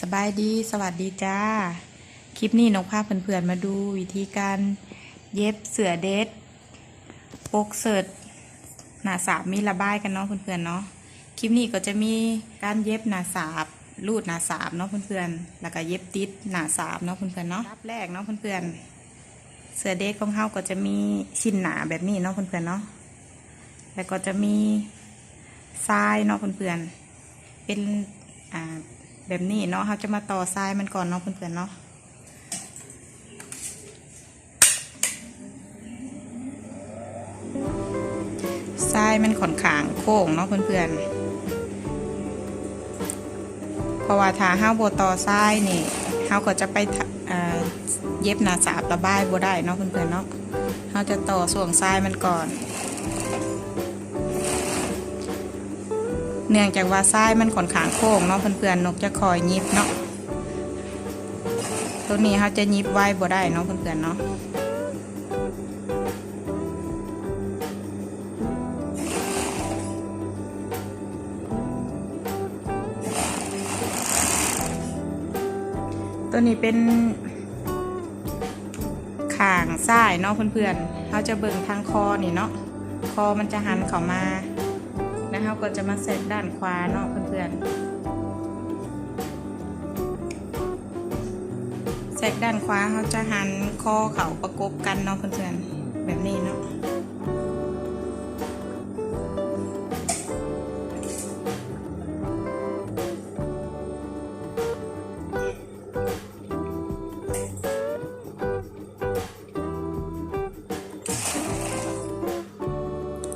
สบายดีสวัสดีจ้า คลิปนี้นกพาเพื่อนๆมาดูวิธีการเย็บเสือเดทปกเสิร์ตหนาสาบมีระบายกันเนาะเพื่อนๆเนาะคลิปนี้ก็จะมีการเย็บหนาสาบรูดหนาสาบเนาะเพื่อนๆแล้วก็เย็บติดหนาสาบเนาะเพื่อนๆเนาะรับแรกเนาะเพื่อนๆเสือเดทของเฮาก็จะมีชิ้นหนาแบบนี้เนาะเพื่อนๆเนาะแล้วก็จะมีทรายเนาะเพื่อนๆเป็นอ่า แบบนี้เนาะเขาจะมาต่อทรายมันก่อนเนาะเพื่อนๆเนาะทรายมันขอนขางโค้งเนาะเพื่อนๆเพราะว่าถ้าห้าโบต่อทรายนี่เฮาก็จะไปเอ่อเย็บหนาสาบระบายโบได้เนาะเพื่อนๆเนาะเฮาจะต่อส่วงทรายมันก่อน เนื่องจากว่าทรายมันขอนขางโค้งเนาะเพื่อนๆนกจะคอยยิบเนาะตัวนี้เขาจะยิบไว้บ่ได้เนาะเพื่อนๆเนาะตัวนี้เป็นข่างซ้ายเนาะเพื่อนๆเขาจะเบิ่งทางคอนี่เนาะคอมันจะหันเข้ามา ก็จะมาเซตด้านขวาเนาะเพื่อนๆเซตด้านขวาเขาจะหันคอเขาประกบกันเนาะเพื่อนๆ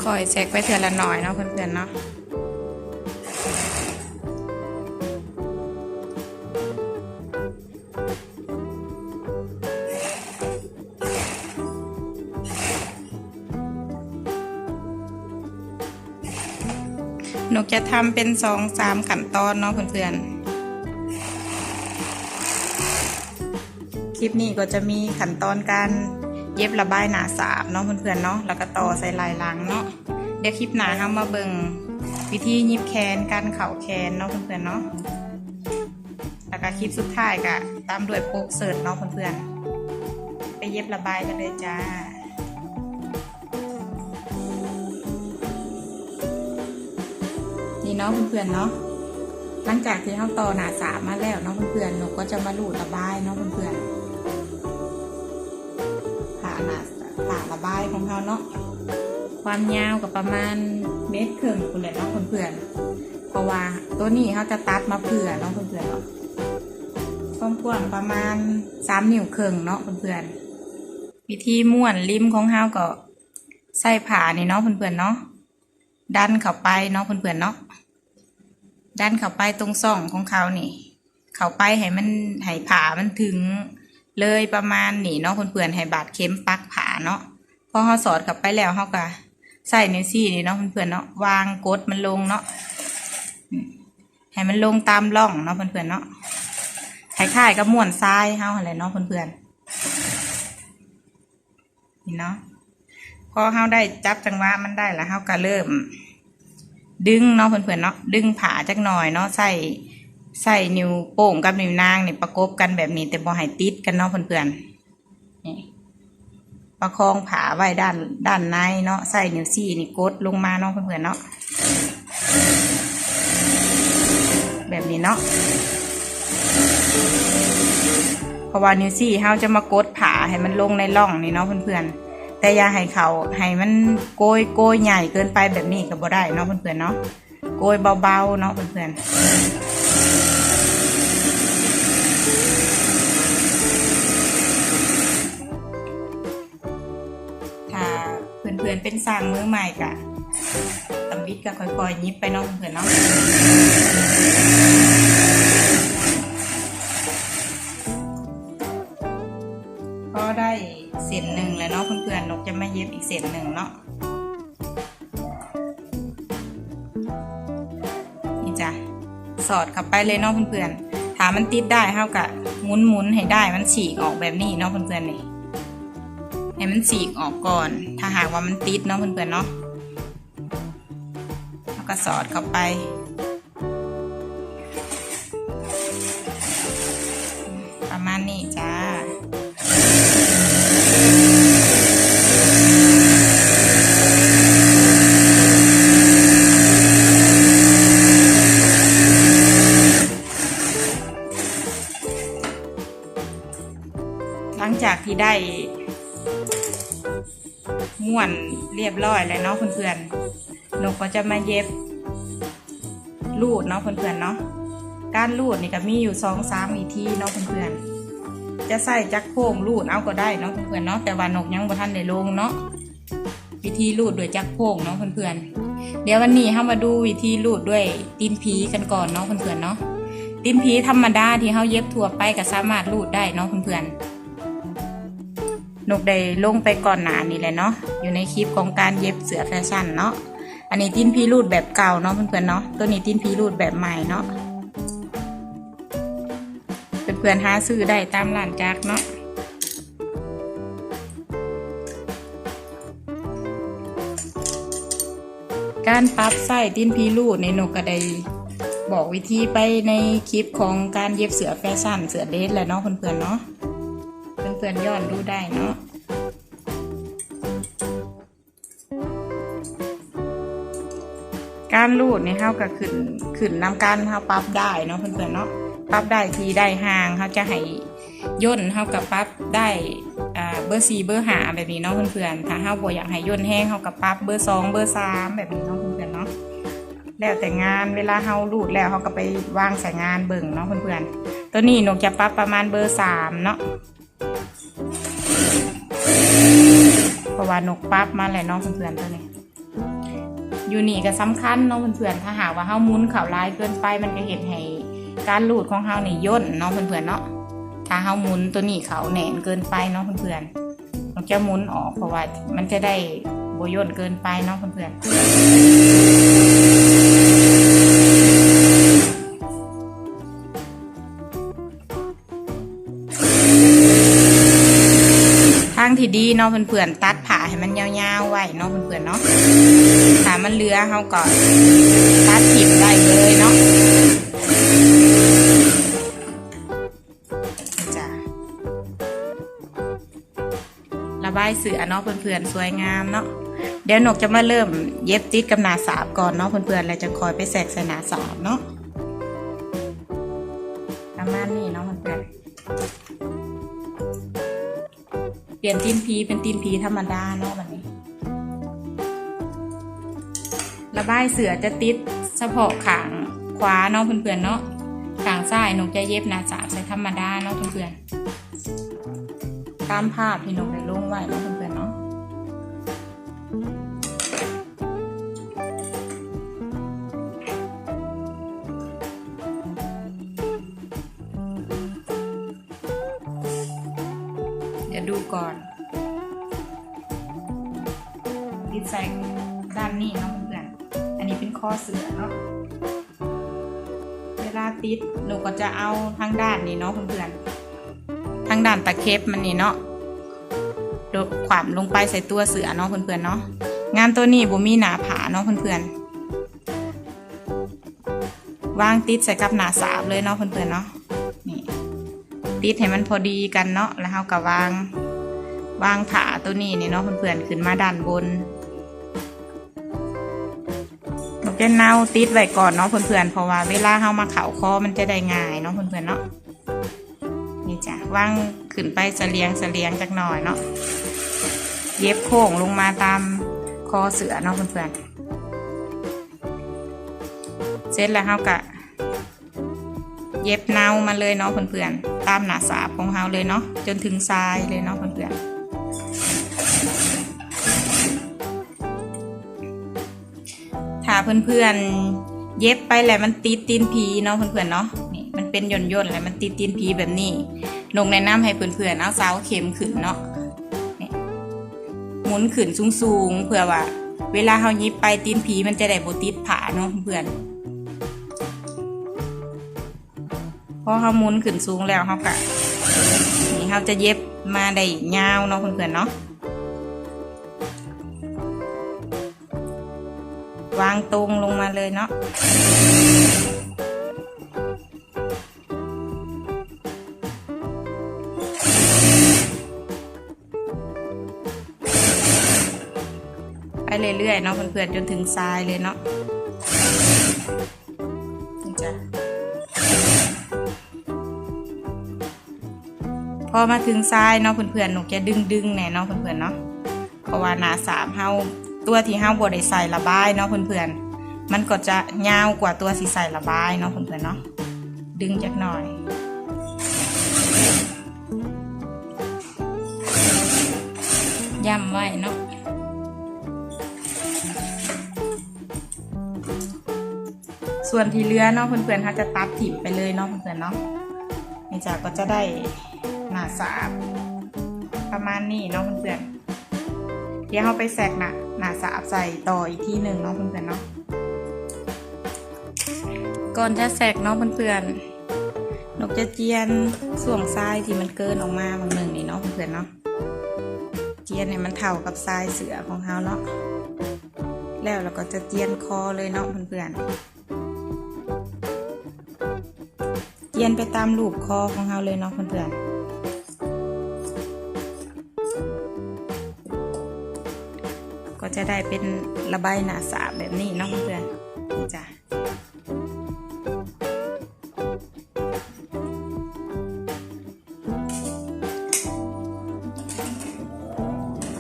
คอยเช็คไปเทือละหน่อยเนาะเพื่อนๆเนาะหนกจะทำเป็นสองสามขั้นตอนเนาะเพื่อนๆ คลิปนี้ก็จะมีขั้นตอนการ เย็บระบายหนาสาบเนาะเพื่อนๆเนาะแล้วก็ต่อใส่ลายหลังเนาะเดี๋ยวคลิปหนาเรามาเบิ่งวิธียิบแขนการเข่าแขนเนาะเพื่อนๆเนาะแล้วก็คลิปสุดท้ายก็ตามด้วยโป๊กเสิร์ตเนาะเพื่อนๆไปเย็บระบายกันเลยจ้านี่เนาะเพื่อนๆเนาะหลังจากที่เขาต่อหนาสามมาแล้วเนาะเพื่อนๆนกก็จะมาลูดระบายเนาะเพื่อนๆ ผ่าหนาระบายของเขาเนาะความยาวกับประมาณเมตรครึ่งคุณแหละเนาะเพื่อนๆเพราะว่าตัวนี้เขาจะตัดมาเผื่อเนาะเพื่อนๆเนาะความกว้างประมาณสามนิ้วครึ่งเนาะเพื่อนๆวิธีม้วนริมของเฮาก็ใส่ผ่านี่เนาะเพื่อนๆเนาะดันเข้าไปเนาะเพื่อนๆเนาะดันเข้าไปตรงซ่องของเขานี่ เข้าไปให้มันให้ผ่ามันถึง เลยประมาณนี่เนาะเพื่อนๆให้บาดเข็มปักผาเนาะพอเขาสอดข้าไปแล้วเขาก็ใส่นิ้วซี่นี่เนาะเพื่อนๆเนาะวางกดมันลงเนาะให้มันลงตามร่องเนาะเพื่อนๆเนาะคล้ายๆกับม้วนทรายเฮาอะไรเนาะเพื่อนๆนี่เนาะพอเฮาได้จับจังหวะมันได้แล้วเฮาก็เริ่ม ดึงเนาะเพื่อนๆเนาะดึงผาจักหน่อยเนาะใส่ ใส่นิ้วโป้งกับนิ้วนางเนี่ยประกบกันแบบนี้ แต่บ่ให้ติดกันเนาะเพื่อนๆนี่ประคองผาไว้ด้านด้านในเนาะใส่นิ้วซี่นี่กดลงมาเนาะเพื่อนๆเนาะแบบนี้เนาะเพราะว่านิ้วซี่เฮาจะมากดผาให้มันลงในร่องนี่เนาะเพื่อนๆแต่อย่าให้เขาให้มันโกยโกยใหญ่เกินไปแบบนี้ก็บ่ได้เนาะเพื่อนๆเนาะโกยเบาๆเนาะเพื่อนๆ สร้างมือใหม่กะตำวิทย์ก็ค่อยๆยิบไปเนาะเพื่อนๆเนาะพอได้เส้นหนึ่งแล้วเนาะเพื่อนๆนกจะไมาเย็บอีกเส้นหนึ่งเนาะนี่จ้ะสอดเข้าไปเลยเนาะเพื่อนๆถ้ามันติดได้เท่ากับหมุนๆให้ได้มันฉีกออกแบบนี้เนาะเพื่อนๆนี่ ให้มันฉีกออกก่อน ถ้าหากว่ามันติดเนาะเพื่อนๆเนาะแล้วก็สอดเข้าไป ประมาณนี้จ้าหลังจากที่ได้ เรียบร้อยแล้วเนาะเพื่อนๆนกก็จะมาเย็บลูดเนาะเพื่อนๆเนาะการลูดนี่ก็มีอยู่สองสามวิธีเนาะเพื่อนๆจะใส่จักโค้งลูดเอาก็ได้เนาะเพื่อนๆเนาะแต่ว่านกยังบ่ทันได้ลงเนาะวิธีลูดด้วยจักโค้งเนาะเพื่อนๆเดี๋ยววันนี้เรามาดูวิธีลูดด้วยตีนผีกันก่อนเนาะเพื่อนๆเนาะตีนผีธรรมดาที่เฮาเย็บทั่วไปก็สามารถลูดได้เนาะเพื่อนๆ นกได้ลงไปก่อนหน้านี่แหละเนาะอยู่ในคลิปของการเย็บเสื้อแฟชั่นเนาะอันนี้ตีนผีรูดแบบเก่าเนาะเพื่อนๆเนาะตัวนี้ตีนผีรูดแบบใหม่เนาะเพื่อนๆหาซื้อได้ตามร้านจักเนาะการปรับไส้ตีนผีรูดในนกก็ไดบอกวิธีไปในคลิปของการเย็บเสื้อแฟชั่นเสื้อเดรสแหละเนาะเพื่อนๆเนาะเพื่อนๆย้อนดูได้เนาะ การรูดนี่เขาก็ขึ้นขึ้นนำการเขาปรับได้เนาะเพื่อนๆเนาะปรับได้ทีได้ห่างเขาจะให้ย่นเขากับปรับได้อ่าเบอร์สี่เบอร์ห้าแบบนี้เนาะเพื่อนๆถ้าเขาบ่อยากให้ย่นแห้งเขากับปรับเบอร์สองเบอร์สามแบบนี้เนาะเพื่อนๆเนาะแล้วแต่งานเวลาเขารูดแล้วเขาก็ไปวางใส่งานเบิ่งเนาะเพื่อนๆตัวนี้หนกจะปรับประมาณเบอร์สามเนาะเพราะว่านกปรับมาแหล้วเนาะเพื่อนๆตัวนี้ อยู่นี่ก็สำคัญเนาะเพื่อนๆถ้าหากว่าเฮามุนเข่าลายเกินไปมันก็เห็นให้การหลุดของเฮานี่ย่นเนาะเพื่อนๆเนาะถ้าเฮามุนตัวนี้เขาแหนนเกินไปเนาะเพื่อนๆมันจะมุนออกเพราะว่ามันจะได้โบย่นเกินไปเนาะเพื่อนๆ ทางที่ดีเนาะเพื่อนๆตัดผ่าให้มันยาวๆไว้เนาะเพื่อนๆเนาะถ้ามันเรือเขาก็ตัดถิ่มได้เลยเนาะจ้ะระบายเสือเนาะเพื่อนๆสวยงามเนาะเดี๋ยวหนกจะมาเริ่มเย็บติดกับหนาสาบก่อนเนาะเพื่อนๆแล้วจะคอยไปแสกใส่หนาสาบเนาะประมาณนี้เนาะเพื่อนๆ เปลี่ยนตีนพีเป็นตีนพีธรรมดาเนาะแบบนี้ ระบายเสือจะติดเฉพาะขางขวาเนาะเพื่อนๆเนาะขางซ้ายนกจะเย็บหนาสามใส่ธรรมดาเนาะเพื่อนๆตามภาพที่นกได้ลงไว้เนาะเพื่อน ติดหนูก็จะเอาทางด้านนี้เนาะเพื่อนๆทางด้านตะเข็บมันนี่เนาะโดดขวามลงไปใส่ตัวเสือเนาะเพื่อนๆเนาะงานตัวนี้บ่มีหนาผาเนาะเพื่อนๆวางติดใส่กับหนาสาบเลยเนาะเพื่อนๆเนาะนี่ติดให้มันพอดีกันเนาะแล้วเราก็วางวางผาตัวนี้นี่เนาะเพื่อนๆขึ้นมาด้านบนน กจะเน่าติดไว้ก่อนเนาะเพื่อนๆเพราะว่าเวลาเฮามาเข่าคอมันจะได้ง่ายเนาะเพื่อนๆเนาะนี่จ้ะว่างขึ้นไปเสลียงเสลียงจักหน่อยเนาะเย็บโค้งลงมาตามคอเสือเนาะเพื่อนๆเสร็จแล้วเฮากะเย็บเนามาเลยเนาะเพื่อนๆตามหนาสาบของเฮาเลยเนาะจนถึงทรายเลยเนาะเพื่อนๆ เพื่อนๆ เย็บไปแหล้วมันติดตีนผีเนาะเพื่อนๆเนาะนี่มันเป็นย่นย่นๆแล้วมันติดตีนผีแบบนี้นงแนะนำให้เพื่อนๆเอาเสาเข็มขึ้นเนาะนี่หมุนขึ้นสูงๆเพื่อว่า เวลาเฮายิบไปตีนผีมันจะได้โบติดผาเนาะเพื่อนพอเฮาหมุนขึ้นสูงแล้วเฮาก็นี่เฮาจะเย็บมาได้ยาวเนาะเพื่อนๆเนาะ วางตรงลงมาเลยเนาะไปเรื่อยๆเนาะเพื่อนๆจนถึงทรายเลยเนาะะพอมาถึงทรายเนาะเพื่อนๆหนูจะดึงๆแน่เนาะเพื่อนๆเนาะเพราะว่าหนาสามเฮา ตัวที่เฮาบ่ได้ใส่ระบายเนาะเพื่อนๆ มันก็จะยาวกว่าตัวสีใส่ระบายเนาะเพื่อนๆเนาะ ดึงจักหน่อย ย่ำไว้เนาะส่วนที่เลือเนาะเพื่อนๆเขาจะตัดถิ่มไปเลยเนาะเพื่อนๆเนาะนี่จ้ะก็จะได้หนาสาบประมาณนี้เนาะเพื่อนๆ เดี๋ยวเราไปแสกหนาหนาสาบใส่ต่ออีกที่หนึ่งเนาะเพื่อนๆเนาะก่อนจะแสกเนาะเพื่อนๆนกจะเจียนส่วงทรายที่มันเกินออกมาบางหนึ่งนี่เนาะเพื่อนๆเนาะเจียนเนี่ยมันเท่ากับทรายเสือของเขาเนาะแล้วเราก็จะเจียนคอเลยเนาะเพื่อนๆเจียนไปตามรูปคอของเขาเลยเนาะเพื่อนๆ จะได้เป็นระบายหนาสาบแบบนี้เนาะเพื่อนจ้ะ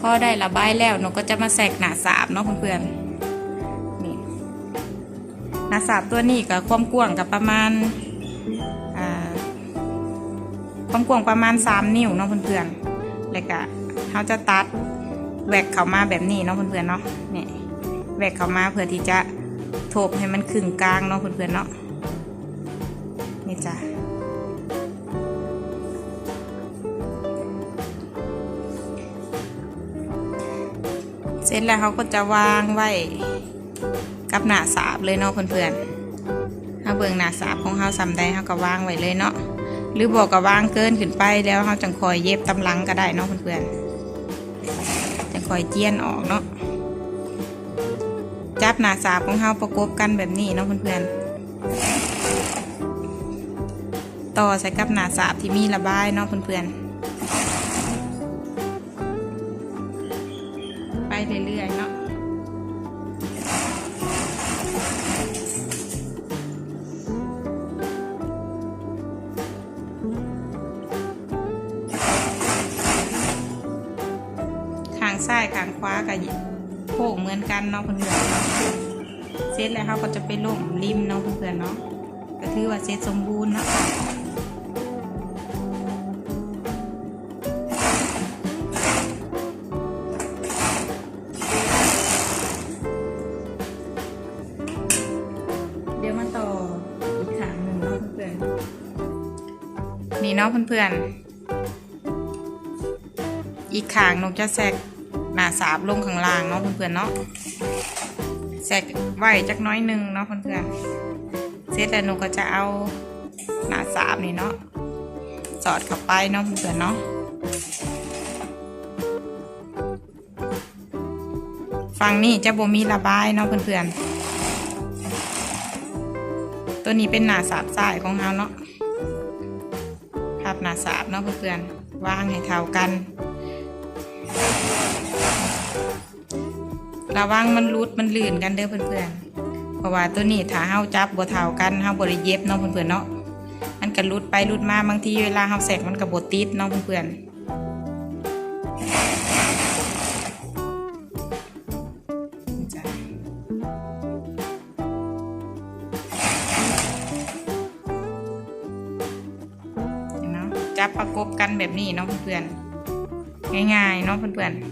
พอได้ระบายแล้วหนูก็จะมาแสกหนาสาบเนาะเพื่อนๆนี่หนาสาบตัวนี้กับความกว้างกับประมาณความกว้างประมาณสามนิ้วเนาะเพื่อนๆแล้วก็เขาจะตัด แหวกเข้ามาแบบนี้เนาะเพื่อนๆเนาะนี่แหวกเข้ามาเพื่อที่จะโทบให้มันครึ่งกลางเนาะเพื่อนๆเนาะนี่จ้ะเสร็จแล้วเขาก็จะวางไว้กับหน้าสาบเลยเนาะเพื่อนๆถ้าเบิ่งหน้าสาบของเขาซ้ำได้เขาก็วางไว้เลยเนาะหรือบอกก็วางเกินขึ้นไปแล้วเขาจังคอยเย็บตำลังก็ได้เนาะเพื่อนๆ อยเจียนออกเนาะจับหนาสาบของเขาประกบกันแบบนี้เนาะเพื่อนๆต่อใส่กับหนาสาบที่มีระบายเนาะเพื่อนๆ ข้างซ้ายข้างขวาก็โค้งเหมือนกันเนาะเพื่อนๆเสร็จแล้วเขาก็จะไปล่มริมเนาะเพื่อนๆเนาะก็ถือว่าเสร็จสมบูรณ์เนาะเดี๋ยวมาต่ออีกขางหนึ่งเนาะเพื่อนๆนี่เนาะเพื่อนๆอีกขางนกจะแสก นาสาบลงข้างล่างเนาะเพื่อนๆเนาะแสกไว้จักน้อยหนึ่งเนาะเพื่อนๆเสร็จแล้วนกก็จะเอาหนาสาบนี่เนาะสอดเข้าไปเนาะเพื่อนๆเนาะฝั่งนี้จะบ่มีระบายเนาะเพื่อนๆตัวนี้เป็นหนาสาบสายของเราเนาะพับหนาสาบเนาะเพื่อนๆวางให้เท่ากัน ระวังมันรูดมันลื่นกันเด้อเพื่อนๆ เพราะว่าตัวนี้ถ้าเฮาจับบ่เท่ากันเฮาบ่ได้เย็บเนาะเพื่อนๆเนาะ มันก็รูดไปรูดมาบางทีเวลาเฮาแสกมันก็บ่ติดเนาะเพื่อนๆนี่จ้ะเนาะจับประกบกันแบบนี้เนาะเพื่อนๆง่ายๆเนาะเพื่อนๆ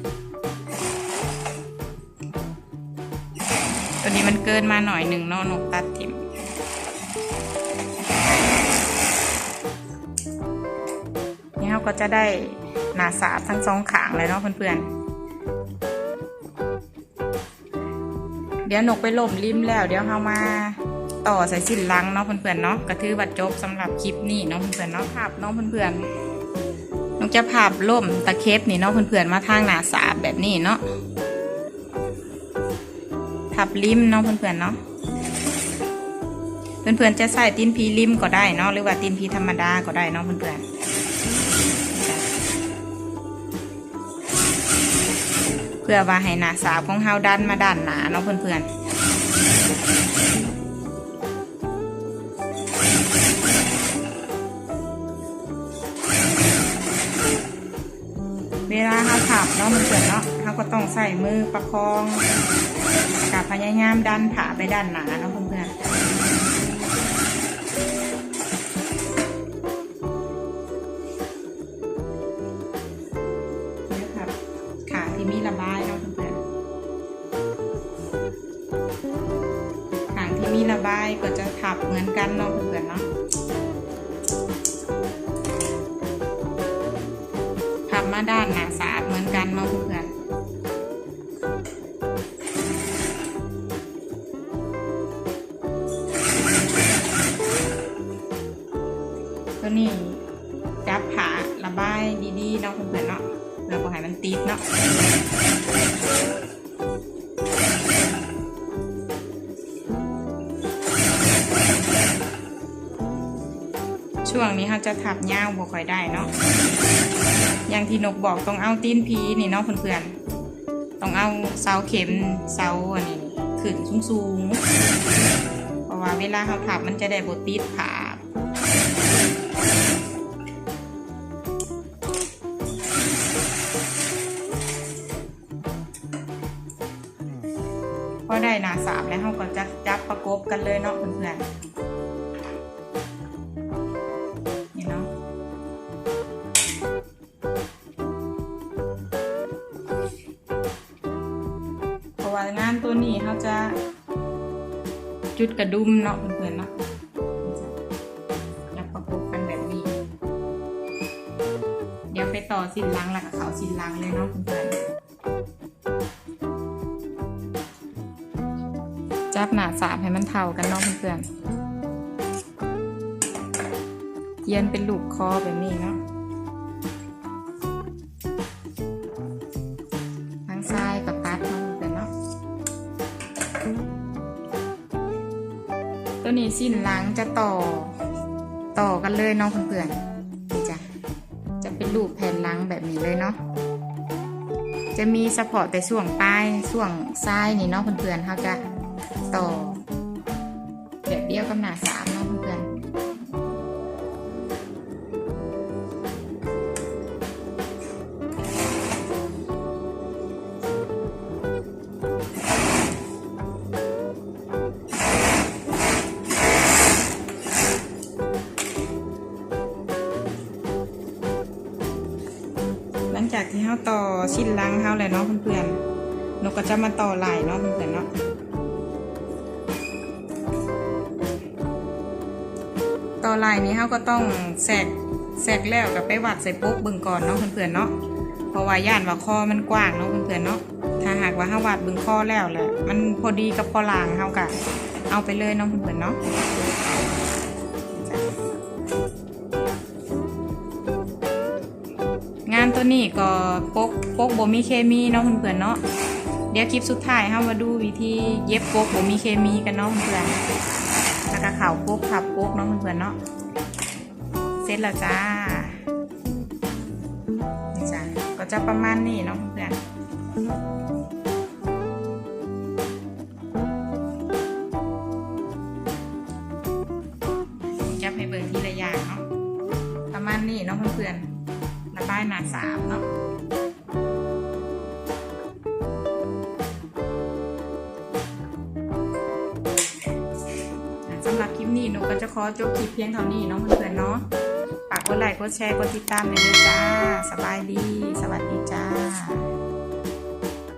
นี้มันเกินมาหน่อยหนึ่งเนาะนกตัดทิมนี่เราก็จะได้หนาสาบทั้งสองขางเลยเนาะเพื่อนๆ เดี๋ยวนกไปล่มริมแล้ว เดี๋ยวเรามาต่อใส่สิ้นลังเนาะเพื่อนๆเนาะก็ถือว่าจบสำหรับคลิปนี้เนาะเพื่อนๆเนาะภาพเนาะเพื่อนๆนกจะภาพล่มตะเข็บนี่เนาะเพื่อนๆมาทางหนาสาบแบบนี้เนาะ ทับริมเนาะเพื่อนๆเนาะเพื่อนๆจะใส่ตีนพีริมก็ได้เนาะหรือว่าตีนพีธรรมดาก็ได้เนาะเพื่อนๆพื่อว่าให้หน้าสาวของเฮาดันมาด้านหนาเนาะเพื่อนๆเวลาเฮาถับเนาะเพื่อนๆเนาะเฮาก็ต้องใส่มือประคอง พยายามดันผ่าไปด้านหนาเนาะเพื่อนๆนี่ครับขาที่มีระบายเนาะเพื่อนๆขางที่มีระบายก็จะถับเหมือนกันเนาะเพื่อนๆเนาะทำมาด้านหนาสะอาดเหมือนกันเนาะเพื่อน นะช่วงนี้เขาจะถับย่าวบ่ค่อยได้เนาะอย่างที่นกบอกต้องเอาตีนพีนี่เนาะเพื่อนๆต้องเอาเสาเข็มเสาอันนี้ขึ้นสูงๆเพราะว่าเวลาเขาถับมันจะได้บติดขา สามแล้วเขาก็จะจับประกบกันเลยเนาะเพื่อนๆนี่เนาะเพราะว่างานตัวนี้เขาจะจุดกระดุมเนาะเพื่อนๆเนาะแล้วประกบกันแบบนี้เดี๋ยวไปต่อสินลังแล้วกับเขาสินลังเลยเนาะเพื่อน หนาสามให้มันเท่ากันเนาะเพื่อนๆเยียนเป็นลูกคอแบบนี้เนาะทางซ้ายกับตัดเนาะเพื่อนเนาะตัวนี้สิ้นหลังจะต่อต่อกันเลยเนาะเพื่อนๆนี่จ้ะจะเป็นรูปแผ่นหลังแบบนี้เลยเนาะจะมีสปอร์ตแต่ส่วงปลายส่วงซ้ายนี่เนาะเพื่อนๆเขาจะ ต่อ แบบเดียวกับหน้าสามเนาะเพื่อนหลังจากที่เขาต่อชิ้นลังเขาแล้วเนาะเพื่อนๆนกก็จะมาต่อไหล่เนาะเพื่อนๆเนาะ อไหล่นี้เขาก็ต้องแสกแสกแล้วกับไปวัดใส่ปุ๊กเบึงก่อนเนาะเพื่อนๆเนาะเพราะว่าย่านว่าคอมันกว้างเนาะเพื่อนๆเนาะถ้าหากว่าเขาวัดเบึงคอแล้วแหละมันพอดีกับคอหลางเขากะเอาไปเลยเนาะเพื่อนๆเนาะงานตัวนี้ก็ปกปกบ่มีเคมีเนาะเพื่อนๆเนาะเดี๋ยวคลิปสุดท้ายเฮามาดูวิธีเย็บปกบ่มีเคมีกันเนาะเพื่อน แล้วก็ข่าวปกขับปกเนาะเพื่อนๆเนาะเสร็จแล้วจ้านี่จ้ะก็จะประมาณนี้เนาะเพื่อนจับให้เบิ่งทีละอย่างเนาะประมาณนี้เนาะเพื่อนๆระบายหนาสามเนาะ จะขอจบคลิปเพียงเท่านี้น้องเพื่อนๆเนาะฝากกดไลค์กดแชร์กดติดตามเลยด้วยจ้า สบายดี สวัสดีจ้า